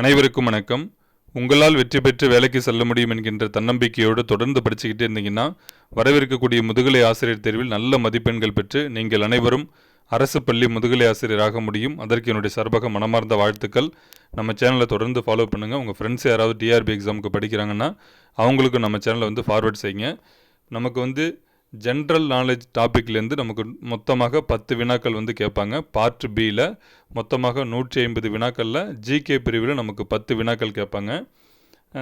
அனைவருக்கும் வணக்கம். உங்களால் வெற்றி பெற்று வேலைக்கு செல்ல முடியும் என்கின்ற தன்னம்பிக்கையோடு தொடர்ந்து படிச்சுக்கிட்டே இருந்தீங்கன்னா வரவிருக்கக்கூடிய முதுகலை ஆசிரியர் தேர்வில் நல்ல மதிப்பெண்கள் பெற்று நீங்கள் அனைவரும் அரசு பள்ளி முதுகலை ஆசிரியராக முடியும். அதற்கு என்னுடைய சர்பக மனமார்ந்த வாழ்த்துக்கள். நம்ம சேனலை தொடர்ந்து ஃபாலோ பண்ணுங்கள் உங்கள் ஃப்ரெண்ட்ஸ் யாராவது டிஆர்பி எக்ஸாமுக்கு படிக்கிறாங்கன்னா அவங்களுக்கும் நம்ம சேனலை வந்து ஃபார்வர்ட் செய்யுங்க. நமக்கு வந்து ஜென்ரல் நாலேஜ் டாப்பிக்லேருந்து நமக்கு மொத்தமாக பத்து வினாக்கள் வந்து கேட்பாங்க. பார்ட் பியில் மொத்தமாக நூற்றி ஐம்பது வினாக்களில் ஜிகே பிரிவில் நமக்கு பத்து வினாக்கள் கேட்பாங்க.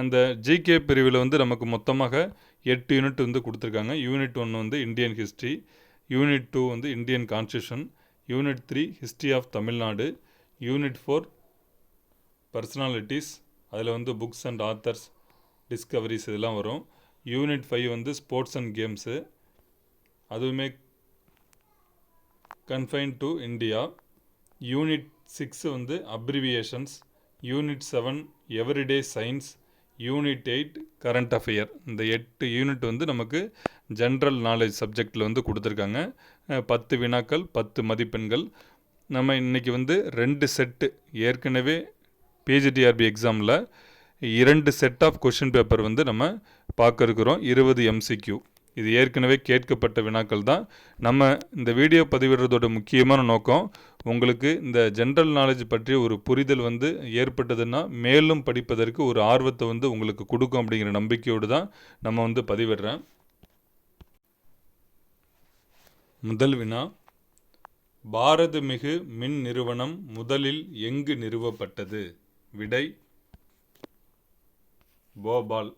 அந்த ஜிகே பிரிவில் வந்து நமக்கு மொத்தமாக எட்டு யூனிட் வந்து கொடுத்துருக்காங்க. யூனிட் ஒன்று வந்து இந்தியன் ஹிஸ்ட்ரி யூனிட் டூ வந்து Indian constitution unit three history of Tamil Nadu unit four personalities அதில் வந்து புக்ஸ் அண்ட் ஆத்தர்ஸ் டிஸ்கவரிஸ் இதெல்லாம் வரும். யூனிட் ஃபைவ் வந்து ஸ்போர்ட்ஸ் அண்ட் கேம்ஸு அதுவுமே confine to India unit six வந்து abbreviations unit seven everyday science unit eight current affair இந்த எட்டு unit வந்து நமக்கு ஜென்ரல் நாலேஜ் சப்ஜெக்டில் வந்து கொடுத்துருக்காங்க. பத்து வினாக்கள் பத்து மதிப்பெண்கள். நம்ம இன்றைக்கி வந்து ரெண்டு செட்டு ஏற்கனவே பிஜிடிஆர்பி எக்ஸாமில் இரண்டு செட் ஆஃப் கொஷின் பேப்பர் வந்து நம்ம பார்க்க இருக்கிறோம் இருபது எம்சிக்யூ இது ஏற்கனவே கேட்கப்பட்ட வினாக்கள் தான். நம்ம இந்த வீடியோ பதிவிடுறதோட முக்கியமான நோக்கம் உங்களுக்கு இந்த ஜென்ரல் நாலேஜ் பற்றிய ஒரு புரிதல் வந்து ஏற்பட்டதுன்னா மேலும் படிப்பதற்கு ஒரு ஆர்வத்தை வந்து உங்களுக்கு கொடுக்கும் அப்படிங்கிற நம்பிக்கையோடு தான் நம்ம வந்து பதிவிடுறேன். முதல் வினா பாரதமிகு மின் நிறுவனம் முதலில் எங்கு நிறுவப்பட்டது? விடை போபால்.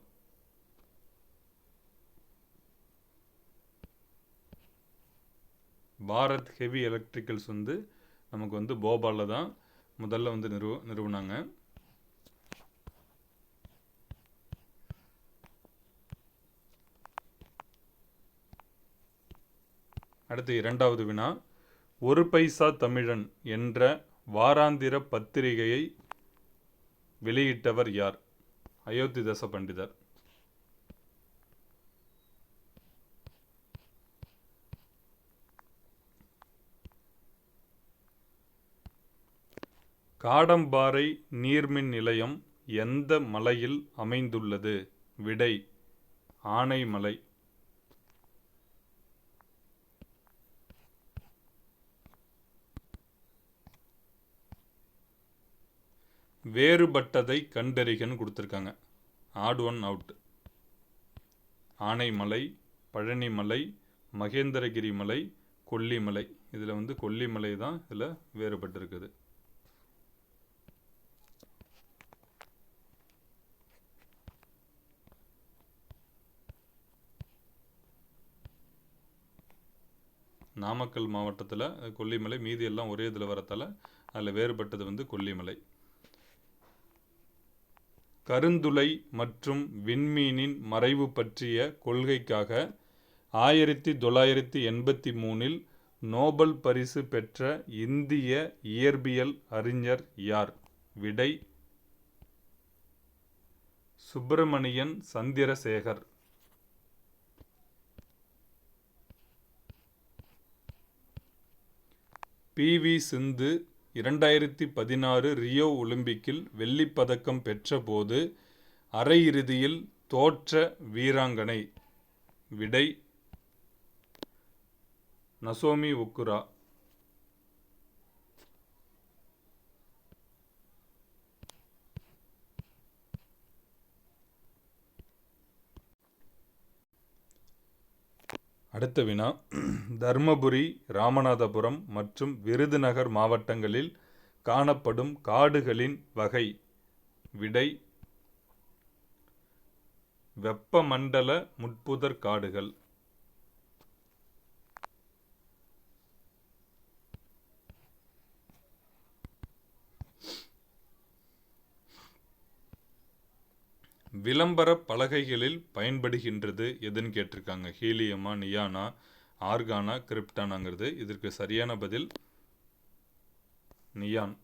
பாரத் ஹெவி எலக்ட்ரிக்கல்ஸ் வந்து நமக்கு வந்து போபாலில் தான் முதல்ல வந்து நிறுவ நிறுவனாங்க. அடுத்து இரண்டாவது வினா. ஒரு பைசா தமிழன் என்ற வாராந்திர பத்திரிகையை வெளியிட்டவர் யார்? அயோத்தி தச பண்டிதர். காடம்பாறை நீர்மின் நிலையம் எந்த மலையில் அமைந்துள்ளது? விடை ஆனைமலை. வேறுபட்டதை கண்டறிகன்னு கொடுத்துருக்காங்க. Odd one out. Anaimalai Palanimalai Mahendragiri மலை கொல்லிமலை. இதில் வந்து கொல்லிமலை தான் இதில் வேறுபட்டிருக்குது. நாமக்கல் மாவட்டத்தில் கொல்லிமலை மீதி எல்லாம் ஒரே இதில் வரத்தால் அதில் வேறுபட்டது வந்து கொல்லிமலை. கருந்துளை மற்றும் விண்மீனின் மறைவு பற்றிய கொள்கைக்காக ஆயிரத்தி தொள்ளாயிரத்தி எண்பத்தி மூணில் நோபல் பரிசு பெற்ற இந்திய இயற்பியல் அறிஞர் யார்? விடை சுப்பிரமணியன் சந்திரசேகர். பிவி சிந்து இரண்டாயிரத்தி பதினாறு ரியோ ஒலிம்பிக்கில் வெள்ளிப் பதக்கம் பெற்றபோது அரையிறுதியில் தோற்ற வீராங்கனை விடை நசோமி ஒக்குரா அடுத்த வினா. தர்மபுரி ராமநாதபுரம் மற்றும் விருதுநகர் மாவட்டங்களில் காணப்படும் காடுகளின் வகை. விடை வெப்பமண்டல முட்புதர் காடுகள். விளம்பர பலகைகளில் பயன்படுகின்றது எதுன்னு கேட்டிருக்காங்க. ஹீலியமா நியானா ஆர்கானா கிரிப்டானாங்கிறது. இதற்கு சரியான பதில் நியான்.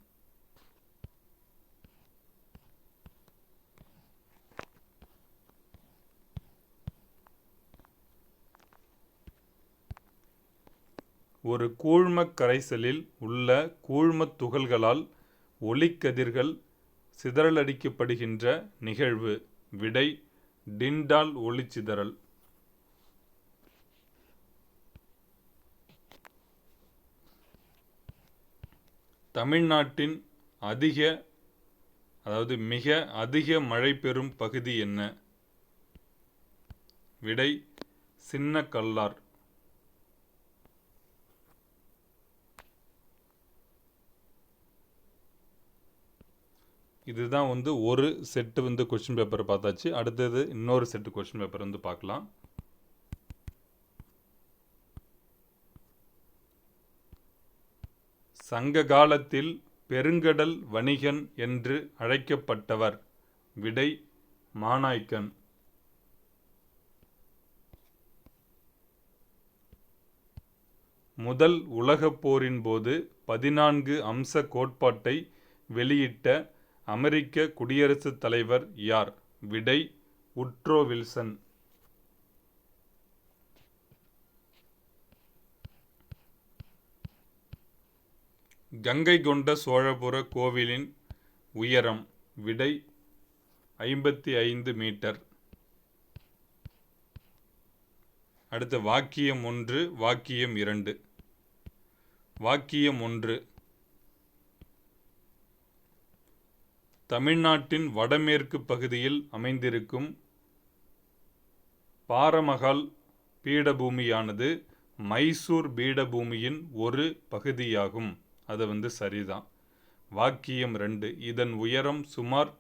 ஒரு கூழ்மக் கரைசலில் உள்ள கூழ்மத் துகள்களால் ஒளிக்கதிர்கள் சிதறலடிக்கப்படுகின்ற நிகழ்வு. விடை டிண்டால் ஒளிச்சிதறல். தமிழ்நாட்டின் அதிக அதாவது மிக அதிக மழை பெறும் பகுதி என்ன? விடை சின்ன கல்லார் இதுதான் வந்து ஒரு செட்டு வந்து கொஷின் பேப்பர் பார்த்தாச்சு. அடுத்தது இன்னொரு செட்டு கொஷின் பேப்பர் வந்து பார்க்கலாம். சங்க காலத்தில் பெருங்கடல் வணிகன் என்று அழைக்கப்பட்டவர் விடை மாநாய்க்கன் முதல் உலகப் போரின் போது பதினான்கு அம்ச கோட்பாட்டை வெளியிட்ட அமெரிக்க குடியரசுத் தலைவர் யார்? விடை உட்ரோ வில்சன். கங்கை கொண்ட சோழபுர கோவிலின் உயரம் விடை ஐம்பத்தி ஐந்து மீட்டர். அடுத்த வாக்கியம் ஒன்று வாக்கியம் இரண்டு. வாக்கியம் ஒன்று. தமிழ்நாட்டின் வடமேற்கு பகுதியில் அமைந்திருக்கும் பாரமகால் பீடபூமியானது மைசூர் பீடபூமியின் ஒரு பகுதியாகும். அது வந்து சரிதான். வாக்கியம் ரெண்டு. இதன் உயரம் சுமார்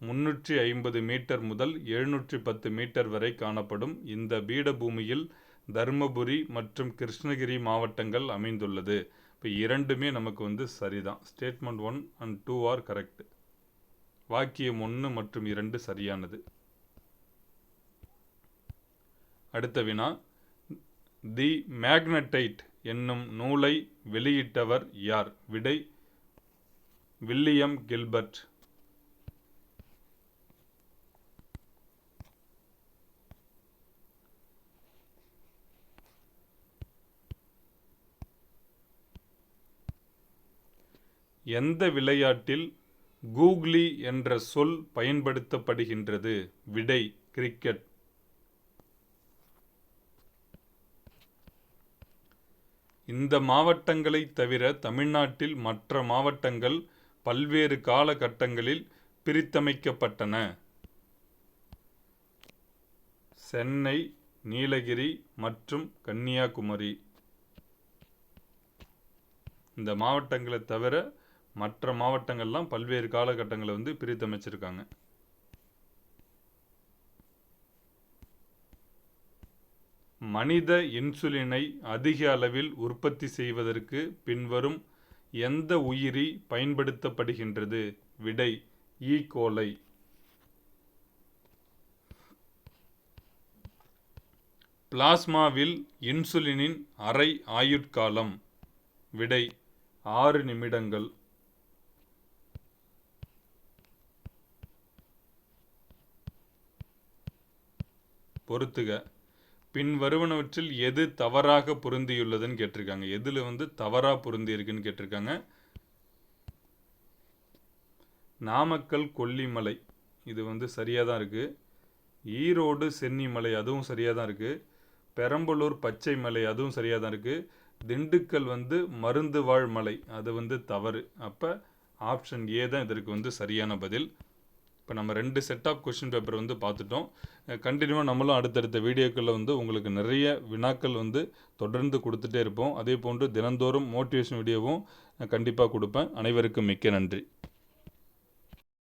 முன்னூற்றி ஐம்பது மீட்டர் முதல் எழுநூற்றி பத்து மீட்டர் வரை காணப்படும். இந்த பீடபூமியில் தருமபுரி மற்றும் கிருஷ்ணகிரி மாவட்டங்கள் அமைந்துள்ளது. இப்போ இரண்டுமே நமக்கு வந்து சரிதான். Statement one and two are correct வாக்கியம் ஒன்று மற்றும் இரண்டு சரியானது. அடுத்த வினா தி மேக்னடைட் என்னும் நூலை வெளியிட்டவர் யார்? விடை வில்லியம் கில்பர்ட். எந்த விளையாட்டில் கூக்லி என்ற சொல் பயன்படுத்தப்படுகின்றது. விடை கிரிக்கெட். இந்த மாவட்டங்களை தவிர தமிழ்நாட்டில் மற்ற மாவட்டங்கள் பல்வேறு காலகட்டங்களில் பிரித்தமைக்கப்பட்டன. சென்னை நீலகிரி மற்றும் கன்னியாகுமரி. இந்த மாவட்டங்களை தவிர மற்ற மாவட்டங்கள்லாம் பல்வேறு காலகட்டங்களை வந்து பிரித்தமைச்சிருக்காங்க மனித இன்சுலினை அதிக அளவில் உற்பத்தி செய்வதற்கு பின்வரும் எந்த உயிரி பயன்படுத்தப்படுகின்றது? விடை ஈகோலை பிளாஸ்மாவில் இன்சுலினின் அரை ஆயுட்காலம். விடை ஆறு நிமிடங்கள். பொறுத்துக பின் வருவனவற்றில் எது தவறாக பொருந்தியுள்ளதுன்னு கேட்டிருக்காங்க. எதில் வந்து தவறாக பொருந்தி இருக்குன்னு கேட்டிருக்காங்க. நாமக்கல் கொல்லிமலை. இது வந்து சரியாக தான் இருக்குது ஈரோடு சென்னிமலை அதுவும் சரியாக தான் இருக்குது பெரம்பலூர் பச்சை மலை அதுவும் சரியாக தான் இருக்குது திண்டுக்கல் வந்து மருந்து வாழ் மலை. அது வந்து தவறு. அப்போ ஆப்ஷன் ஏ தான் இதற்கு வந்து சரியான பதில். இப்போ நம்ம ரெண்டு செட் ஆஃப் கொஷின் பேப்பர் வந்து பார்த்துட்டோம். கண்டினியூவாக நம்மளும் அடுத்தடுத்த வீடியோக்களில் வந்து உங்களுக்கு நிறைய வினாக்கள் வந்து தொடர்ந்து கொடுத்துட்டே இருப்போம். அதே போன்று தினந்தோறும் மோட்டிவேஷன் வீடியோவும் கண்டிப்பாக கொடுப்பேன். அனைவருக்கும் மிக்க நன்றி.